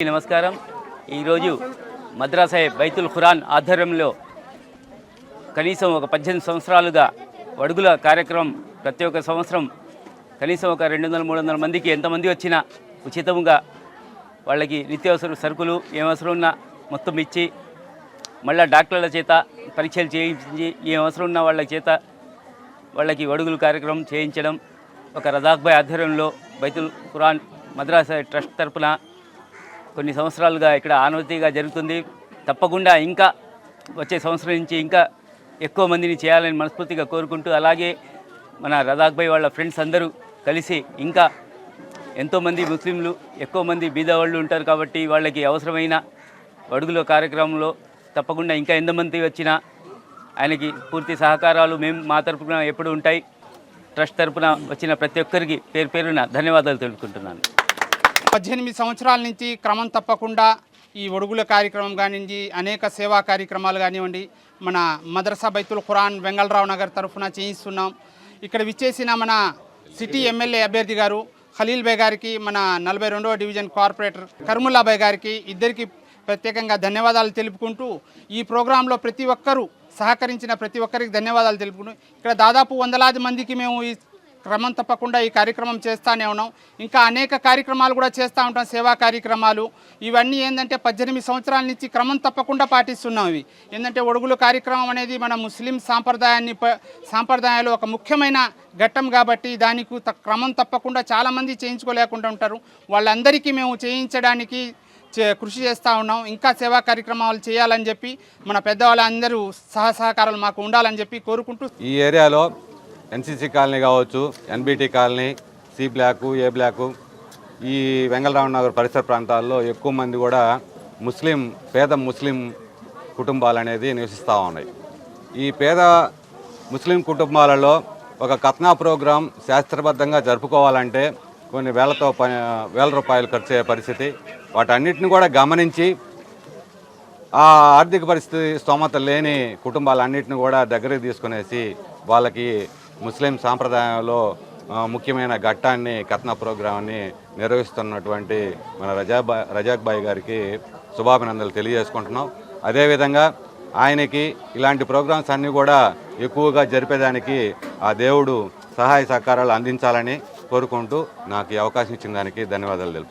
నమస్కారం. ఈరోజు మద్రాసా బైతుల్ ఖురాన్ ఆధ్వర్యంలో కనీసం ఒక పద్దెనిమిది సంవత్సరాలుగా వడుగుల కార్యక్రమం ప్రతి ఒక్క సంవత్సరం కనీసం ఒక రెండు వందల మూడు వందల మందికి ఎంతమంది వచ్చినా ఉచితంగా వాళ్ళకి నిత్యావసర సరుకులు ఏం అవసరం ఉన్నా మొత్తం ఇచ్చి మళ్ళీ డాక్టర్ల చేత పరీక్షలు చేయించి ఏమవసరం అవసరం ఉన్న వాళ్ళ చేత వాళ్ళకి వడుగులు కార్యక్రమం చేయించడం ఒక రజాక్బాయ్ ఆధ్వర్యంలో బైతుల్ ఖురాన్ మద్రాసా ట్రస్ట్ తరపున కొన్ని సంవత్సరాలుగా ఇక్కడ ఆనవతిగా జరుగుతుంది. తప్పకుండా ఇంకా వచ్చే సంవత్సరం నుంచి ఇంకా ఎక్కువ మందిని చేయాలని మనస్ఫూర్తిగా కోరుకుంటూ అలాగే మన రజాక్బాయ్ వాళ్ళ ఫ్రెండ్స్ అందరూ కలిసి ఇంకా ఎంతోమంది ముస్లింలు ఎక్కువ మంది బీద వాళ్ళు ఉంటారు కాబట్టి వాళ్ళకి అవసరమైన అడుగుల కార్యక్రమంలో తప్పకుండా ఇంకా ఎంతమంది వచ్చినా ఆయనకి పూర్తి సహకారాలు మేము మా తరపున ఎప్పుడు ఉంటాయి. ట్రస్ట్ తరపున వచ్చిన ప్రతి ఒక్కరికి పేరు పేరున ధన్యవాదాలు తెలుపుకుంటున్నాను. పద్దెనిమిది సంవత్సరాల నుంచి క్రమం తప్పకుండా ఈ ఒడుగుల కార్యక్రమం కానివ్వండి అనేక సేవా కార్యక్రమాలు కానివ్వండి మన మదర్సా బైతుల్ ఖురాన్ వెంగళరావు నగర్ తరఫున చేయిస్తున్నాం. ఇక్కడ విచ్చేసిన మన సిటీ ఎమ్మెల్యే అభ్యర్థి గారు ఖలీల్ బై గారికి మన నలభై రెండవ డివిజన్ కార్పొరేటర్ కర్ముల్లా బై గారికి ఇద్దరికి ప్రత్యేకంగా ధన్యవాదాలు తెలుపుకుంటూ ఈ ప్రోగ్రాంలో ప్రతి ఒక్కరూ సహకరించిన ప్రతి ఒక్కరికి ధన్యవాదాలు తెలుపుకుంటూ ఇక్కడ దాదాపు వందలాది మందికి మేము ఈ క్రమం తప్పకుండా ఈ కార్యక్రమం చేస్తూనే ఉన్నాం. ఇంకా అనేక కార్యక్రమాలు కూడా చేస్తూ ఉంటాం సేవా కార్యక్రమాలు. ఇవన్నీ ఏంటంటే పద్దెనిమిది సంవత్సరాల నుంచి క్రమం తప్పకుండా పాటిస్తున్నాం ఇవి. ఏంటంటే ఒడుగులు కార్యక్రమం అనేది మన ముస్లిం సాంప్రదాయాన్ని ప సాంప్రదాయాలు ఒక ముఖ్యమైన ఘట్టం కాబట్టి దానికి త- క్రమం తప్పకుండా చాలామంది చేయించుకోలేకుండా ఉంటారు. వాళ్ళందరికీ మేము చేయించడానికి చే- కృషి చేస్తూ ఉన్నాం. ఇంకా సేవా కార్యక్రమాలు చేయాలని చెప్పి మన పెద్దవాళ్ళందరూ సహసహకారాలు మాకు ఉండాలని చెప్పి కోరుకుంటూ ఈ ఏరియాలో ఎన్సీసీ కాలనీ కావచ్చు NBT colony C block A block ఈ వెంగళరామనగర్ పరిసర ప్రాంతాల్లో ఎక్కువ మంది కూడా ముస్లిం పేద ముస్లిం కుటుంబాలు అనేది నివసిస్తూ ఉన్నాయి. ఈ పేద ముస్లిం కుటుంబాలలో ఒక కత్నా ప్రోగ్రాం శాస్త్రబద్ధంగా జరుపుకోవాలంటే కొన్ని వేలతో ప వేల రూపాయలు ఖర్చు అయ్యే పరిస్థితి. వాటన్నిటిని కూడా గమనించి ఆ ఆర్థిక పరిస్థితి స్తోమత లేని కుటుంబాలన్నింటిని కూడా దగ్గరికి తీసుకునేసి వాళ్ళకి ముస్లిం సాంప్రదాయంలో ముఖ్యమైన ఘట్టాన్ని కథన ప్రోగ్రామ్ని నిర్వహిస్తున్నటువంటి మన రజాబా రజాక్ బాయ్ గారికి శుభాభినందనలు తెలియజేసుకుంటున్నాం. అదేవిధంగా ఆయనకి ఇలాంటి ప్రోగ్రామ్స్ అన్నీ కూడా ఎక్కువగా జరిపేదానికి ఆ దేవుడు సహాయ సహకారాలు అందించాలని కోరుకుంటూ నాకు ఈ అవకాశం ఇచ్చిన దానికి ధన్యవాదాలు తెలుపు